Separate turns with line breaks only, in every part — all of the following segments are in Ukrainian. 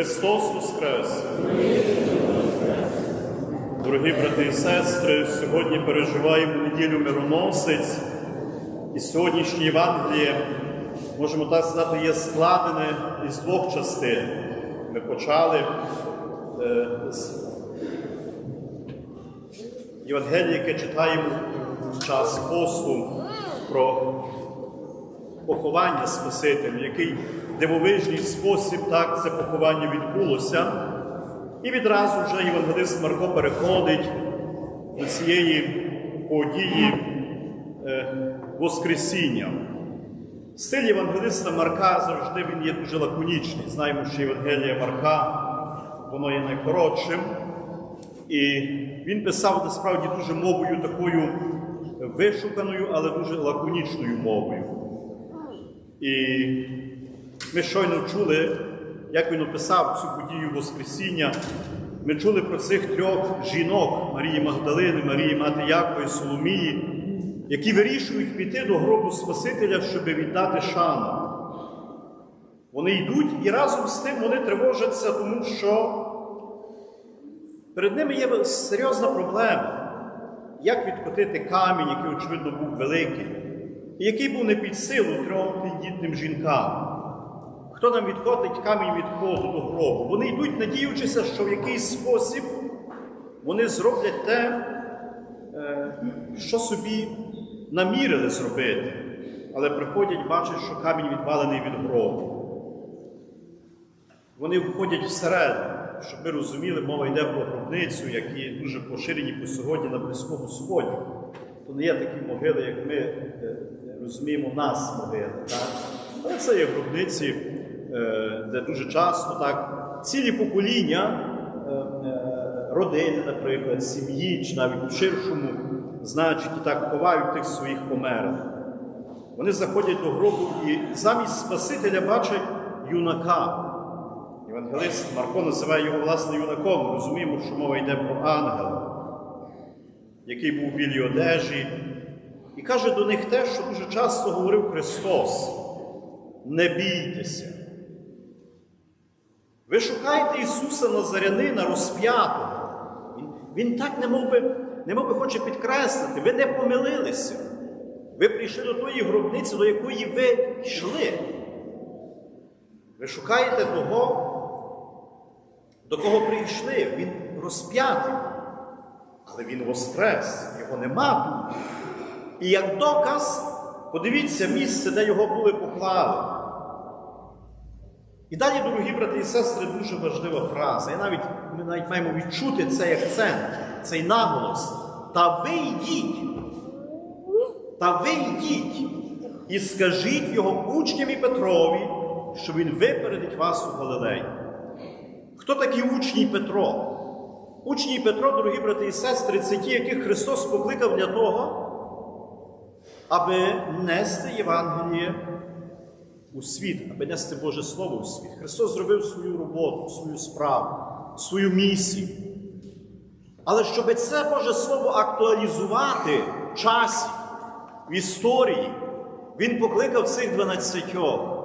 Христос Воскрес! Дорогі брати і сестри, сьогодні переживаємо неділю мироносець, і сьогоднішнє Євангеліє, можемо так сказати, є складене із двох частин. Ми почали е, з Євангелія, яке читаємо в час посту про поховання Спасителя, який дивовижний спосіб так це поховання відбулося. І відразу вже Євангелист Марко переходить до цієї події е, Воскресіння. Стиль Євангелиста Марка завжди він є дуже лаконічний. Знаємо, що Євангелія Марка воно є найкоротшим. І він писав насправді дуже мовою такою вишуканою, але дуже лаконічною мовою. І ми щойно чули, як він описав цю подію Воскресіння. Ми чули про цих трьох жінок Марії Магдалини, Марії Мати Якова і Соломії, які вирішують піти до гробу Спасителя, щоб віддати шану. Вони йдуть і разом з тим вони тривожаться, тому що перед ними є серйозна проблема. Як відкотити камінь, який, очевидно, був великий, і який був не під силу трьом тендітним жінкам? Хто нам відкотить камінь від входу до гробу? Вони йдуть, надіючися, що в якийсь спосіб вони зроблять те, е, що собі намірили зробити, але приходять, бачать, що камінь відвалений від гробу. Вони входять всередину, щоб ми розуміли, мова йде про гробницю, які дуже поширені по сьогодні на Близькому Сході. То не є такі могили, як ми е, розуміємо, нас могили. Так? Але це є гробниці, де дуже часто так цілі покоління е, е, родини, наприклад, сім'ї, чи навіть у ширшому значить, так ховають тих своїх померлих. Вони заходять до гробу і замість Спасителя бачать юнака. Євангелист Марко називає його власне юнаком. Ми розуміємо, що мова йде про ангела, який був в білій одежі, і каже до них те, що дуже часто говорив Христос: не бійтеся. Ви шукаєте Ісуса Назарянина розп'ятого. Він, він так не мов би, не мов би хоче підкреслити, ви не помилилися. Ви прийшли до тої гробниці, до якої ви йшли. Ви шукаєте того, до кого прийшли, він розп'ятий, але він воскрес, його нема. І як доказ, подивіться місце, де його були поклали. І далі, дорогі брати і сестри, дуже важлива фраза. І навіть, ми навіть маємо відчути цей акцент, цей наголос. Та ви йдіть, та ви йдіть і скажіть його учням і Петрові, що він випередить вас у Галилеї. Хто такі учні Петро? Учні Петро, дорогі брати і сестри, це ті, яких Христос покликав для того, аби нести Євангеліє у світ, аби нести Боже Слово у світ. Христос зробив свою роботу, свою справу, свою місію. Але щоб це Боже Слово актуалізувати в часі, в історії, Він покликав цих дванадцятьох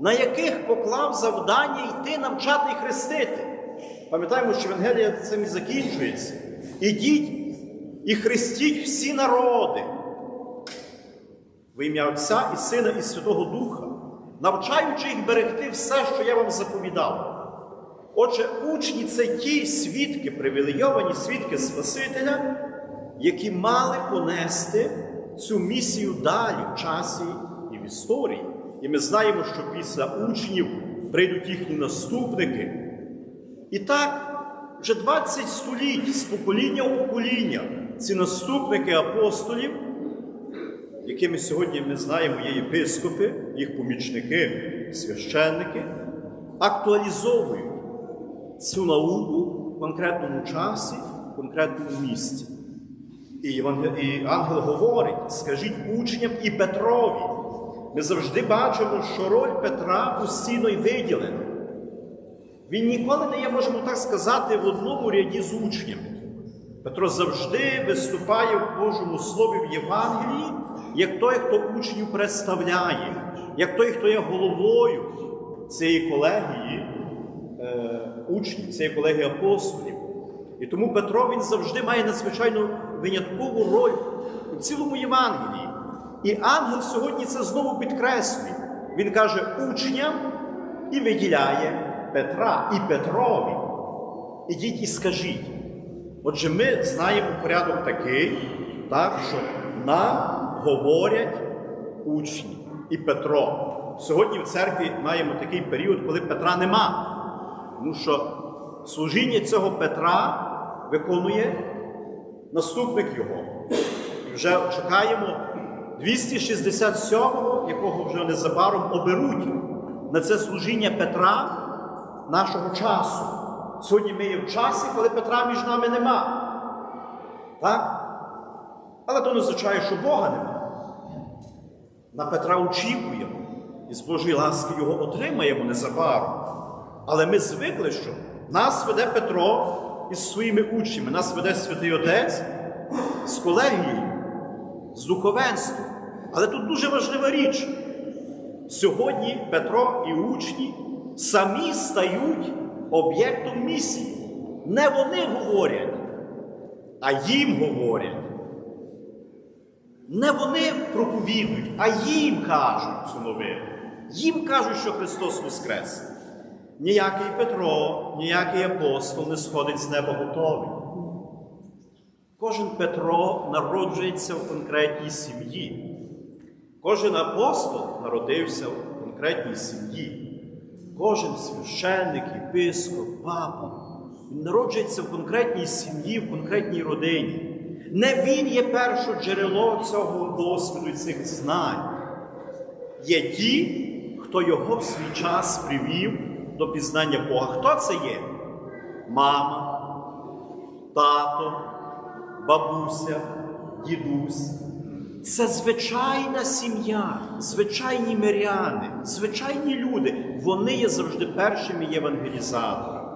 на яких поклав завдання йти навчати і хрестити. Пам'ятаємо, що Євангелія цим і закінчується. Ідіть і хрестіть всі народи в ім'я Отця і Сина, і Святого Духа, навчаючи їх берегти все, що я вам заповідав. Отже, учні це ті свідки, привілейовані свідки Спасителя, які мали понести цю місію далі в часі і в історії. І ми знаємо, що після учнів прийдуть їхні наступники. І так, вже 20 століть з покоління в покоління ці наступники апостолів, якими сьогодні ми знаємо є єпископи, їх помічники, священники, актуалізовують цю науку в конкретному часі, в конкретному місці. І, і ангел говорить: скажіть учням і Петрові. Ми завжди бачимо, що роль Петра постійно й виділена. Він ніколи не є, можемо так сказати, в одному ряді з учнями. Петро завжди виступає в Божому Слові в Євангелії, як той, хто учнів представляє, як той, хто є головою цієї колегії е, учнів, цієї колеги апостолів. І тому Петро він завжди має надзвичайно виняткову роль у цілому Євангелії. І ангел сьогодні це знову підкреслює. Він каже учням і виділяє Петра і Петрові. Ідіть і скажіть. Отже, ми знаємо порядок такий, так, що нам говорять учні і Петро. Сьогодні в церкві маємо такий період, коли Петра нема. Тому що служіння цього Петра виконує наступник його. І вже чекаємо 267-го, якого вже незабаром оберуть на це служіння Петра нашого часу. Сьогодні ми є в часі, коли Петра між нами нема. Так? Але то не означає, що Бога нема. На Петра очікуємо і з Божої ласки його отримаємо незабаром. Але ми звикли, що нас веде Петро із своїми учнями, нас веде Святий Отець з колегією, з духовенством. Але тут дуже важлива річ. Сьогодні Петро і учні самі стають об'єктом місії. Не вони говорять, а їм говорять. Не вони проповідують, а їм кажуть цю новину. Їм кажуть, що Христос Воскрес. Ніякий Петро, ніякий апостол не сходить з неба готовий. Кожен Петро народжується в конкретній сім'ї. Кожен апостол народився в конкретній сім'ї. Кожен священник, єпископ, папа він народжується в конкретній сім'ї, в конкретній родині. Не він є перше джерело цього досвіду і цих знань. Є ті, хто його в свій час привів до пізнання Бога. Хто це є? Мама, тато, бабуся, дідусь. Це звичайна сім'я, звичайні миряни, звичайні люди. Вони є завжди першими євангелізаторами.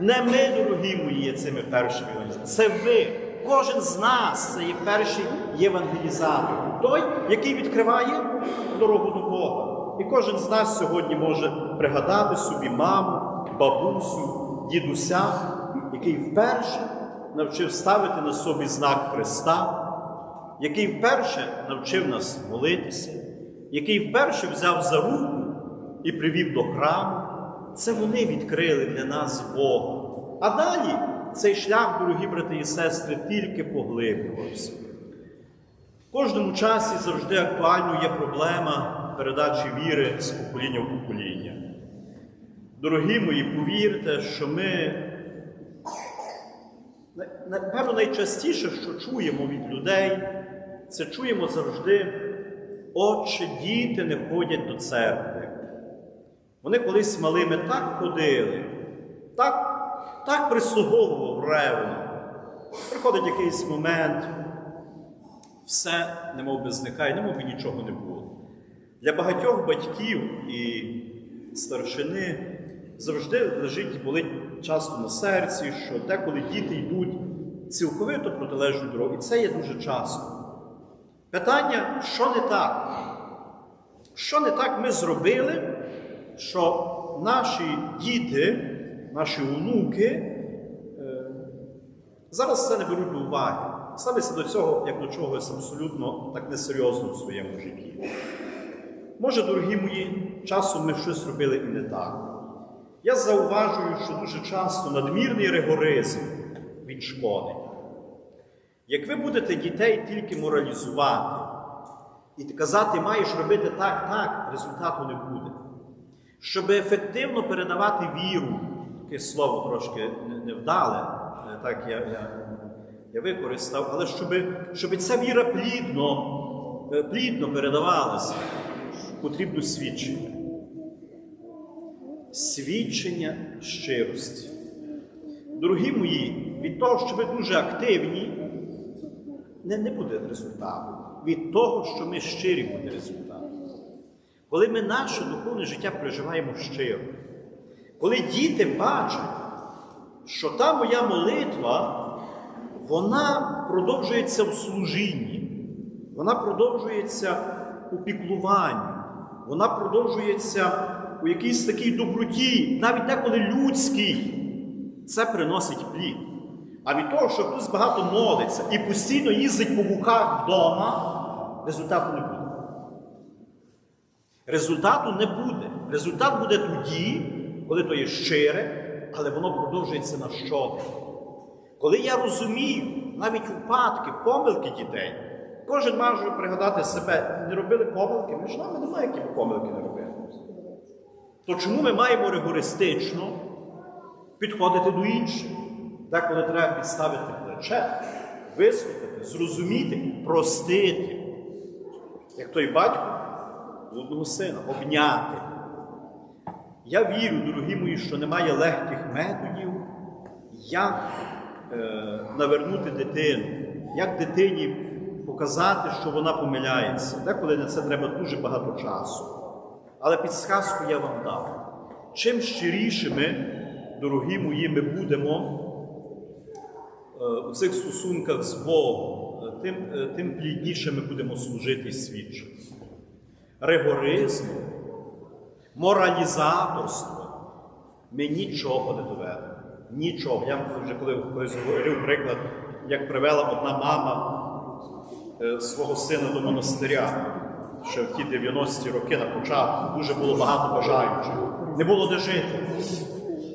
Не ми, дорогі мої, є цими першими євангелізаторами. Це ви. Кожен з нас це є перший євангелізатор. Той, який відкриває дорогу до Бога. І кожен з нас сьогодні може пригадати собі маму, бабусю, дідуся, який вперше навчив ставити на собі знак Христа який вперше навчив нас молитися, який вперше взяв за руку і привів до храму, це вони відкрили для нас Бога. А далі цей шлях, дорогі брати і сестри, тільки поглиблювався. В кожному часі завжди актуальною є проблема передачі віри з покоління в покоління. Дорогі мої, повірте, що ми Напевно, найчастіше, що чуємо від людей, це чуємо завжди, отче, діти не ходять до церкви. Вони колись малими так ходили, так так прислуговував ревно. Приходить якийсь момент, все немов би зникає, немов би нічого не було. Для багатьох батьків і старшини завжди лежить болить часто на серці, що деколи діти йдуть цілковито протилежну дорогу. І це є дуже часто. Питання, що не так? Що не так ми зробили, що наші діти, наші онуки е, зараз це не беруть до уваги. Ставляться до цього як до чогось абсолютно так несерйозно в своєму житті. Може, дорогі мої, часом ми щось робили і не так. Я зауважую, що дуже часто надмірний ригоризм він шкодить. Як ви будете дітей тільки моралізувати і казати, маєш робити так, так, результату не буде. Щоб ефективно передавати віру, таке слово трошки невдале, так я я, я використав, але щоб, щоб ця віра плідно, плідно передавалася, потрібно свідчення свідчення щирості. Дорогі мої, від того, що ви дуже активні, не, не буде результату. Від того, що ми щирі, буде результат. Коли ми наше духовне життя переживаємо щиро, коли діти бачать, що та моя молитва, вона продовжується в служінні, вона продовжується у піклуванні, вона продовжується у якійсь такій доброті, навіть деколи людській, це приносить плід. А від того, що хтось багато молиться і постійно їздить по буках вдома, результату не буде. Результату не буде. Результат буде тоді, коли то є щире, але воно продовжується на щодень. Коли я розумію навіть випадки, помилки дітей, кожен може пригадати себе, не робили помилки, між нами немає, які помилки не робили. То чому ми маємо ригористично підходити до інших? Деколи треба підставити плече, вислухати, зрозуміти, простити. Як той батько одного сина, обняти. Я вірю, дорогі мої, що немає легких методів, як е, навернути дитину, як дитині показати, що вона помиляється. Деколи на це треба дуже багато часу. Але підсказку я вам дав. Чим щирішими, дорогі мої, ми будемо е, у цих стосунках з Богом, е, тим, е, тим плідніше ми будемо служити і свідчити. Ригоризм, моралізаторство ми нічого не доведемо. Нічого. Я вже коли колись говорив приклад, як привела одна мама свого сина до монастиря. Ще в ті 90-ті роки на початку дуже було багато бажаючих. Не було де жити.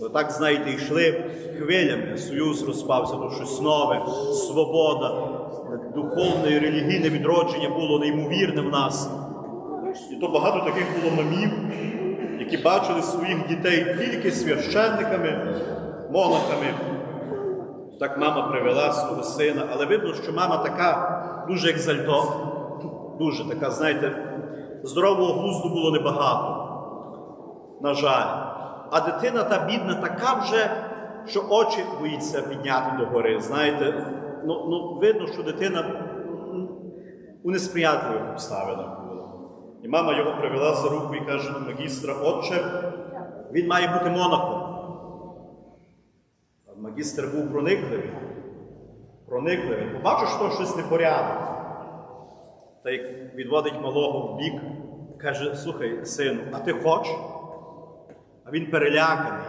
То так, знаєте, йшли хвилями, союз розпався, то щось нове, свобода, духовне і релігійне відродження було неймовірне в нас. І то багато таких було мамів, які бачили своїх дітей тільки священниками, монахами. Так мама привела свого сина, але видно, що мама така дуже екзальтована, дуже така, знаєте, здорового глузду було небагато. На жаль. А дитина та бідна така вже, що очі боїться підняти догори. Знаєте, ну, ну видно, що дитина у несприятливих обставинах була. І мама його привела за руку і каже до магістра, отче, він має бути монахом. А магістр був проникливий. Проникливий. Побачиш, що щось непорядок. Та як відводить малого в бік, каже: слухай, сину, а ти хочеш? А він переляканий.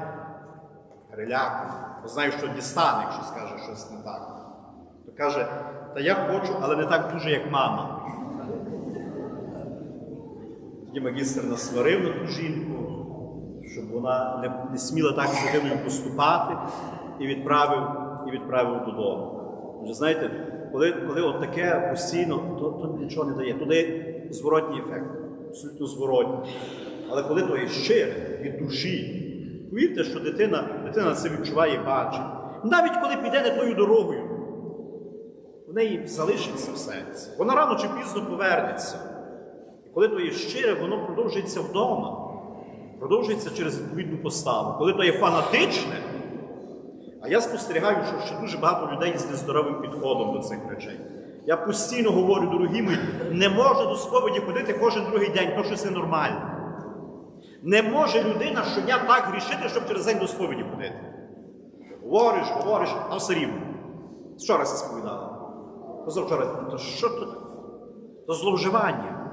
Переляканий. Бо знає, що дістане, якщо скаже щось не так. То каже, та я хочу, але не так дуже, як мама. Тоді магістр насварив на ту жінку, щоб вона не, не сміла так з дитиною поступати, і відправив, і відправив додому. Вже знаєте, коли, коли от таке постійно, то, то нічого не дає. Дає зворотній ефект, абсолютно зворотній. Але коли то є щире від душі, повірте, що дитина, дитина це відчуває і бачить. Навіть коли піде не тою дорогою, в неї залишиться в серці. Вона рано чи пізно повернеться. І коли то є щире, воно продовжується вдома, продовжується через відповідну поставу. Коли то є фанатичне, а я спостерігаю, що ще дуже багато людей з нездоровим підходом до цих речей. Я постійно говорю, дорогі мої, не може до сповіді ходити кожен другий день, то щось ненормально. Не може людина щодня так грішити, щоб через день до сповіді ходити. Говориш, говориш, а все рівно. Вчора це сповідала. Позавчора, то що то? То зловживання.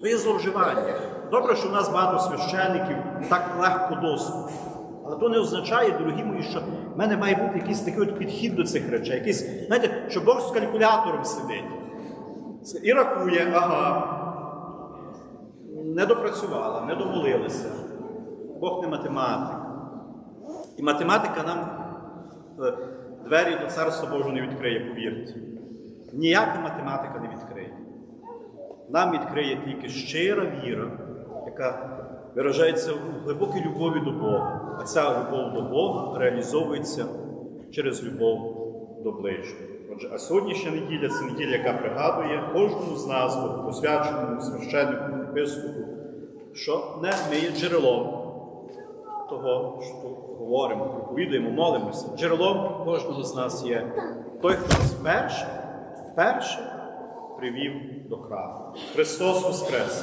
То є зловживання. Добре, що в нас багато священиків так легко доступу. Але то не означає, дорогі мої, що в мене має бути якийсь такий от підхід до цих речей. Якийсь, знаєте, що Бог з калькулятором сидить і рахує, ага, не допрацювала, не домолилася. Бог не математик. І математика нам е, двері до Царства Божого не відкриє, повірте. Ніяка математика не відкриє. Нам відкриє тільки щира віра, яка виражається в глибокій любові до Бога. А ця любов до Бога реалізовується через любов до ближнього. Отже, а сьогоднішня неділя це неділя, яка пригадує кожному з нас, посвяченому священнику, епископу, що не ми є джерелом того, що говоримо, проповідуємо, молимося. Джерелом кожного з нас є той, хто нас вперше, вперше привів до храму. Христос Воскрес!